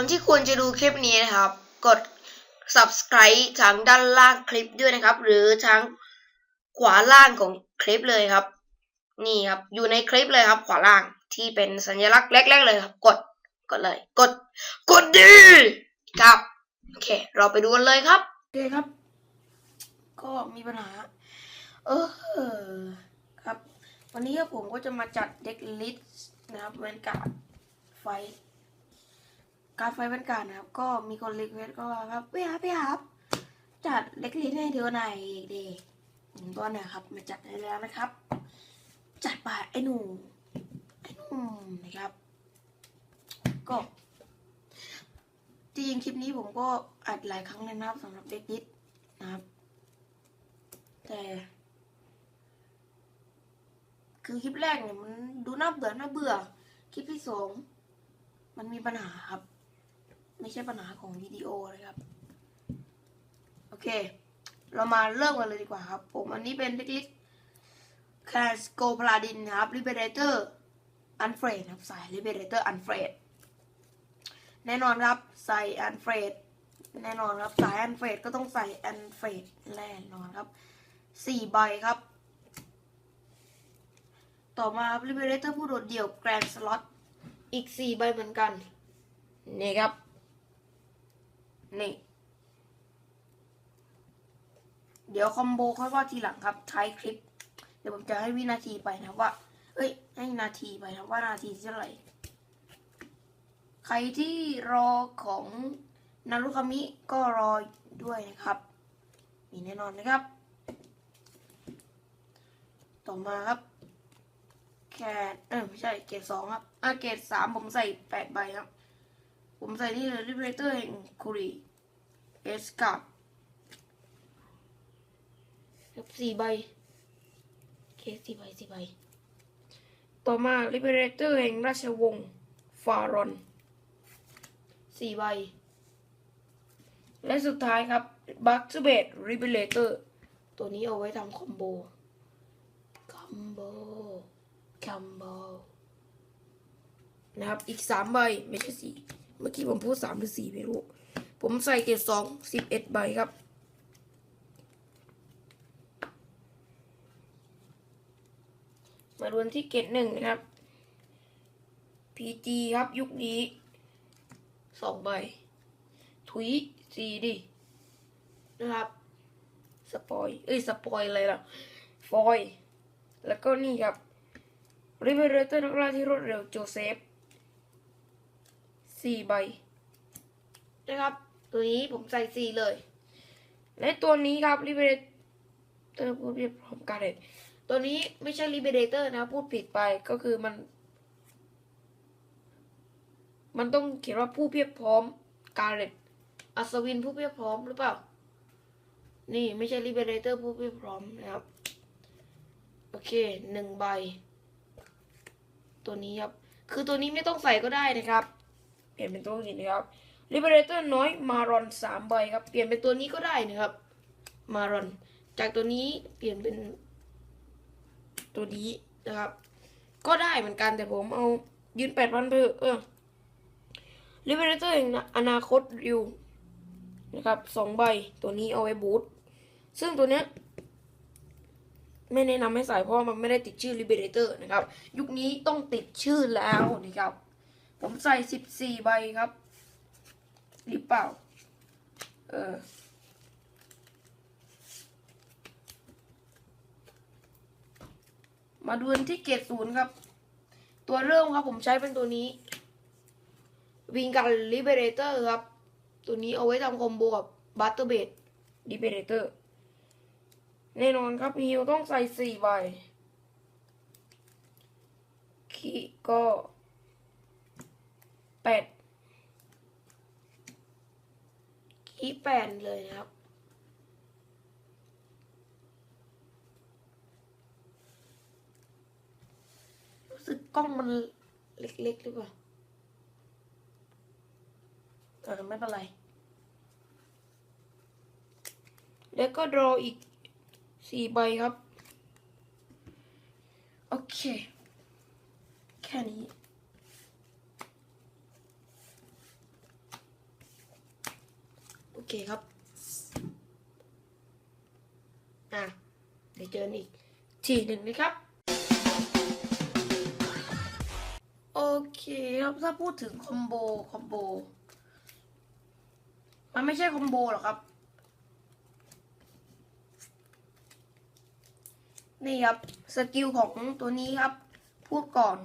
อนที่ควรจะดูคลิปนี้นะครับ กด subscribe ทางด้านล่างคลิปด้วยนะครับ หรือทางขวาล่างของคลิปเลยครับ นี่ครับอยู่ในคลิปเลยครับ ขวาล่างที่เป็นสัญลักษณ์เล็กๆ เลยครับ กดกดเลย กด กดดีครับโอเค เราไปดูกันเลยครับโอเคครับ ก็มีปัญหา เออครับ วันนี้ผมก็จะมาจัดเด็กลิสต์นะครับเวนการ์ดไฟ การไฟบรรยากาศนะครับ ก็มีคนรีเควสก็ว่าครับพี่ครับพี่ครับจัดเล็กลิสให้เดียวหนอยดีหนึ่งตัวเนี่ยครับ มาจัดให้แล้วนะครับ จัดไปไอ้หนุ่มไอ้หนุ่มนะครับ ก็จริงคลิปนี้ผมก็อัดหลายครั้งเลยนะครับสำหรับเด็กลิสนะครับ แต่คือคลิปแรกเนี่ยมันดูน่าเบื่อน่าเบื่อ คลิปที่สองมันมีปัญหาครับ ไม่ใช่ปัญหาของวิดีโอนะครับ โอเค เรามาเริ่มกันเลยดีกว่าครับ ผมอันนี้เป็นเล็กๆแคสโกพลาดินนะครับลิเบเรเตอร์อันเฟรดครับใส่ลิเบเรเตอร์อันเฟรดแน่นอนครับใส่อันเฟรดแน่นอนครับสายอันเฟรดก็ต้องใส่อันเฟรดแน่นอนครับสี่ใบครับ ต่อมาครับลิเบเรเตอร์ผู้โดดเดี่ยวแกรนสล็อตอีกสี่ใบเหมือนกัน นี่ครับ นี่ เดี๋ยวคอมโบค่อยว่าทีหลังครับท้ายคลิป เดี๋ยวผมจะให้วินาทีไปนะว่า เอ้ย ให้นาทีไปนะว่านาทีเท่าไหร่ ใครที่รอของนารุคามิก็รอด้วยนะครับ มีแน่นอนนะครับ ต่อมาครับแคเออไม่ใช่เกรดสองครับอะเกรดสามผมใส่แปดใบครับ ผมใส่นี่เลยริเบเตอร์แห่งคุรีเอสกับครับสี่ใบเคสี่ใบสี่ใบ ต่อมาริเบเตอร์แห่งราชวงศ์ฟารอนสี่ใบ และสุดท้ายครับบัคเบดริเบเตอร์ตัวนี้เอาไว้ทำคอมโบคอมโบคอมโบนะครับ อีกสามใบ ไม่ใช่สี่ เมื่อกี้ผมพูดสามหรือสี่ไม่รู้ ผมใส่เกรดสองสิบเอ็ดใบครับ มาดวนที่เกรดหนึ่งนะครับ PG ครับยุคนี้สองใบ ทุยสีดินะครับ สปอย เอ้ย สปอยอะไรล่ะ ฟอย แล้วก็นี่ครับริเบเรเตอร์นักล่าที่รวดเร็วโจเซฟ สี่ใบนะครับ ตัวนี้ผมใส่สี่เลยและตัวนี้ครับริเบเรเตอร์พูดผิดพร้อมกันเลยตัวนี้ไม่ใช่ริเบเรเตอร์นะพูดผิดไปก็คือมัน มันต้องเขียนว่าผู้เพียบพร้อมการเรตอัศวินผู้เพียบพร้อมหรือเปล่า นี่ไม่ใช่ริเบเรเตอร์ผู้เพียบพร้อมนะครับ โอเคหนึ่งใบ ตัวนี้ครับ คือตัวนี้ไม่ต้องใส่ก็ได้นะครับเป ลี่ยนเป็นตัวอื่นนะครับ Liberator น้อยมารอนสามใบครับ เปลี่ยนเป็นตัวนี้ก็ได้นะครับ มารอน จากตัวนี้เปลี่ยนเป็นตัวนี้นะครับ ก็ได้เหมือนกันแต่ผมเอายืนแปดพันเพื่อเออ Liberator อย่างอนาคตริวนะครับสองใบตัวนี้เอาไว้บูทซึ่งตัวเนี้ยไม่แนะนำให้ใส่เพราะมันไม่ได้ติดชื่อ Liberator นะครับ ยุคนี้ต้องติดชื่อแล้วนะครับ ผมใส่สิบสี่ใบครับ หรือเปล่า เออ มาดูนที่เกรดศูนย์ครับ ตัวเริ่มครับผมใช้เป็นตัวนี้ วิงกัน Liberator ครับ ตัวนี้เอาไว้ทำคอมโบกับบัตเตอร์เบด Liberator แน่นอนครับฮิวต้องใส่สี่ใบคีก็ แปดคีแปดเลยนะครับ รู้สึกกล้องมันเล็กๆหรือเปล่าเออไม่เป็นไร แล้วก็รออีกสี่ใบครับ โอเค แค่นี้ เคครับอะเดี๋ยวเจอนอีกทีหนึ่งนะครับ โอเคครับถ้าพูดถึงคอมโบคอมโบ มันไม่ใช่คอมโบหรอกครับ นี่ครับ สกิลของตัวนี้ครับ พูดก่อน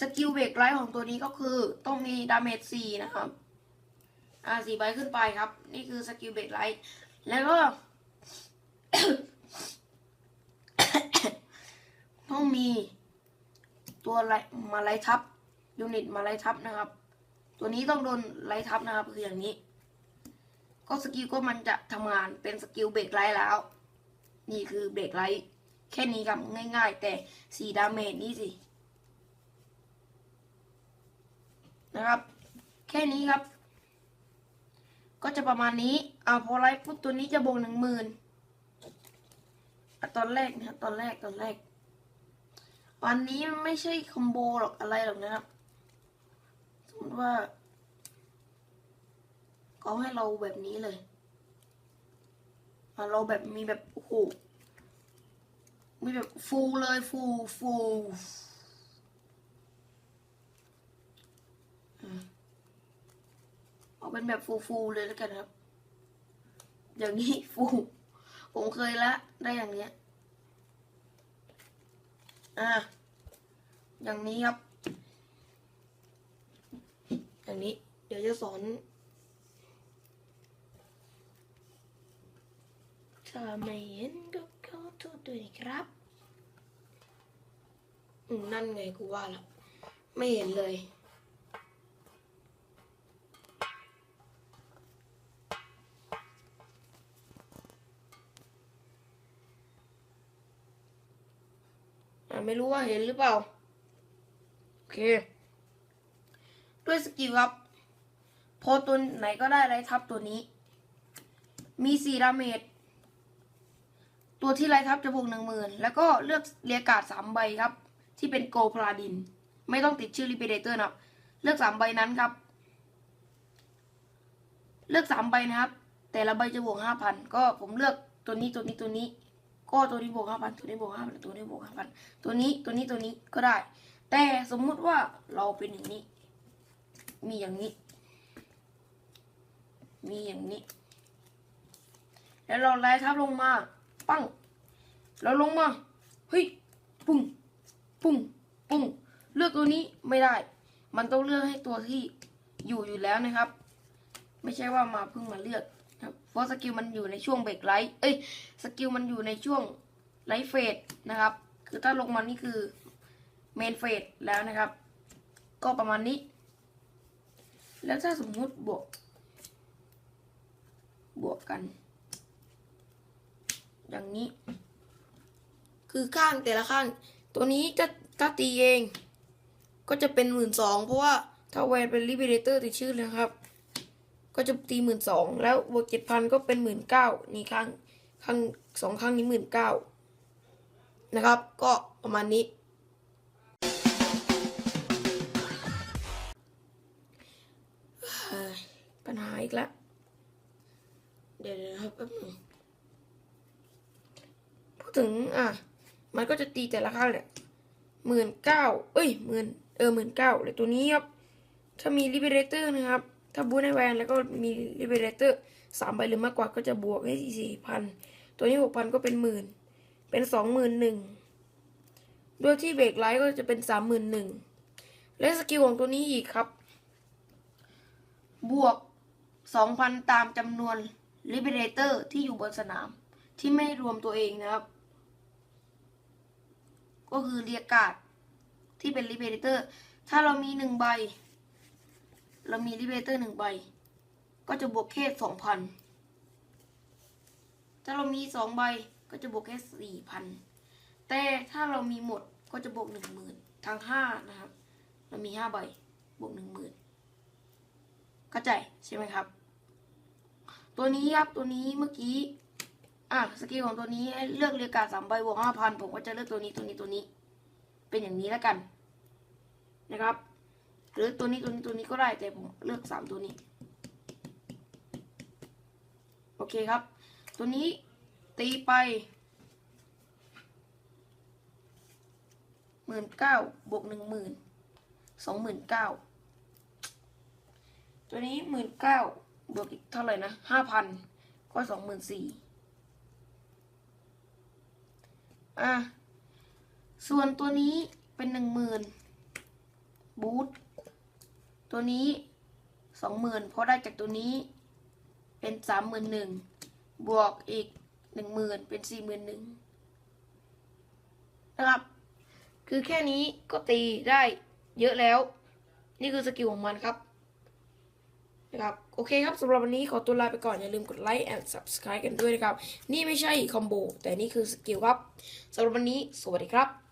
สกิลเบรกไลท์ของตัวนี้ก็คือต้องมีดาเมจ4นะครับ อ่าสี่ใบขึ้นไปครับ นี่คือสกิลเบรกไลท์แล้วก็ ต้องมีตัวไลมาไลท์ทับยูนิตมาไลท์ทับนะครับ ตัวนี้ต้องโดนไลท์ทับนะครับคืออย่างนี้ ก็สกิลก็มันจะทำงานเป็นสกิลเบรกไลท์แล้ว นี่คือเบรกไลท์แค่นี้ครับง่ายๆ แต่สีดาเมจนี่สินะครับ แค่นี้ครับ ก็จะประมาณนี้เอาพอไลฟ์ปุ๊บตัวนี้จะบวกหนึ่งหมื่นตอนแรกนะครับตอนแรกตอนแรก วันนี้ไม่ใช่คอมโบหรอกอะไรหรอกนะครับสมมติว่าเขาให้เราแบบนี้เลยอะเราแบบมีแบบโอ้โหมีแบบฟูเลยฟูฟู เอาเป็นแบบฟูลฟูลเลยแล้วกันครับ อย่างนี้ฟูผมเคยละได้อย่างเนี้ยอะอย่างนี้ครับ อย่างนี้ เดี๋ยวจะสอนถ้าไม่เห็นก็ขอโทษด้วยครับนั่นไงกูว่าแล้วไม่เห็นเลย อ่ไม่รู้ว่าเห็นหรือเปล่า โอเค ด้วยสกิลครับ พอตัวไหนก็ได้ไรทับตัวนี้ มีสี่ดาเมจตัวที่ไรทับจะบวกหนึ่งหมื่นแล้วก็เลือกเรียการ์ดสามใบครับ ที่เป็นโกลพลาดิน ไม่ต้องติดชื่อรีเปเดเตอร์นะครับ เลือกสามใบนั้นครับ เลือกสามใบนะครับ แต่ละใบจะบวกห้าพันก็ผมเลือกตัวนี้ตัวนี้ตัวนี้ ก็ตัวนี้บวกห้าพันตัวนี้บวกห้าพันตัวนี้บวกห้าพันตัวนี้ตัวนี้ตัวนี้ก็ได้ แต่สมมุติว่าเราเป็นอย่างนี้ มีอย่างนี้ มีอย่างนี้ แล้วเราไล่ทับลงมาปั้งเราลงมาเฮ้ยปุ้งปุ้งปุ้งเลือกตัวนี้ไม่ได้ มันต้องเลือกให้ตัวที่อยู่อยู่แล้วนะครับ ไม่ใช่ว่ามาเพิ่งมาเลือก เพราะสกิลมันอยู่ในช่วงเบรกไลท์เอ้ยสกิลมันอยู่ในช่วงไลท์เฟสนะครับ คือถ้าลงมานี่คือเมนเฟสแล้วนะครับ ก็ประมาณนี้ แล้วถ้าสมมุติบวก บวกกัน อย่างนี้ คือข้างแต่ละข้าง ตัวนี้จะถ้าตีเอง ก็จะเป็นหมื่นสองเพราะว่าถ้าแวนเป็นลิเบเรเตอร์ติดชื่อนะครับ ก็จะตีหมื่นสองแล้วบวกเจ็ดพันก็เป็นหมื่นเก้านี่ข้างข้างสองข้างนี้หมื่นเก้านะครับ ก็ประมาณนี้ ปัญหาอีกแล้วเดี๋ยวนะครับแป๊บนึงพูดถึงอะ มันก็จะตีแต่ละข้างเนี่ยหมื่นเก้าเอ้ยหมื่นเออหมื่นเก้าเลยตัวนี้ครับ ถ้ามีลิเบเรเตอร์นะครับ ถ้าบูทในแวนแล้วก็มีลิเบเรเตอร์สามใบหรือมากกว่าก็จะบวกให้สี่พันตัวนี้หกพันก็เป็นหมื่นเป็นสองหมื่นหนึ่งด้วยที่เบรกไลท์ก็จะเป็นสามหมื่นหนึ่งและสกิลของตัวนี้อีกครับ บวก2,000ตามจำนวน Liberator ที่อยู่บนสนาม ที่ไม่รวมตัวเองนะครับ ก็คือเรียกการ์ดที่เป็น Liberator ถ้าเรามีหนึ่งใบ เรามี Liberator หนึ่งใบ ก็จะบวกแค่สองพันถ้าเรามีสองใบก็จะบวกแค่สี่พันแต่ถ้าเรามีหมดก็จะบวกหนึ่งหมื่นทั้งห้านะครับ เรามีห้าใบบวกหนึ่งหมื่นเข้าใจใช่ไหมครับ ตัวนี้ครับตัวนี้เมื่อกี้อะสกิลของตัวนี้เลือกเรียกการสามใบบวกห้าพันผมก็จะเลือกตัวนี้ตัวนี้ตัวนี้ เป็นอย่างนี้แล้วกันนะครับ หรือตัวนี้ตัวนี้ตัวนี้ก็ได้แต่ผมเลือกสามตัวนี้ โอเคครับ ตัวนี้ตีไปหมื่นเก้าบวกหนึ่งหมื่นสองหมื่นเก้าตัวนี้หมื่นเก้าบวกอีกเท่าไหร่นะห้าพันก็สองหมื่นสี่อะ ส่วนตัวนี้เป็นหนึ่งหมื่นบูท ตัวนี้สองหมื่นเพราะได้จากตัวนี้เป็นสามหมื่นหนึ่งบวกอีกหนึ่งหมื่นเป็นสี่หมื่นหนึ่งนะครับ คือแค่นี้ก็ตีได้เยอะแล้ว นี่คือสกิลของมันครับนะครับโอเคครับสำหรับวันนี้ขอตัวลาไปก่อน อย่าลืมกดไลค์ and subscribe กันด้วยนะครับ นี่ไม่ใช่คอมโบแต่นี่คือสกิลครับสำหรับวันนี้สวัสดีครับ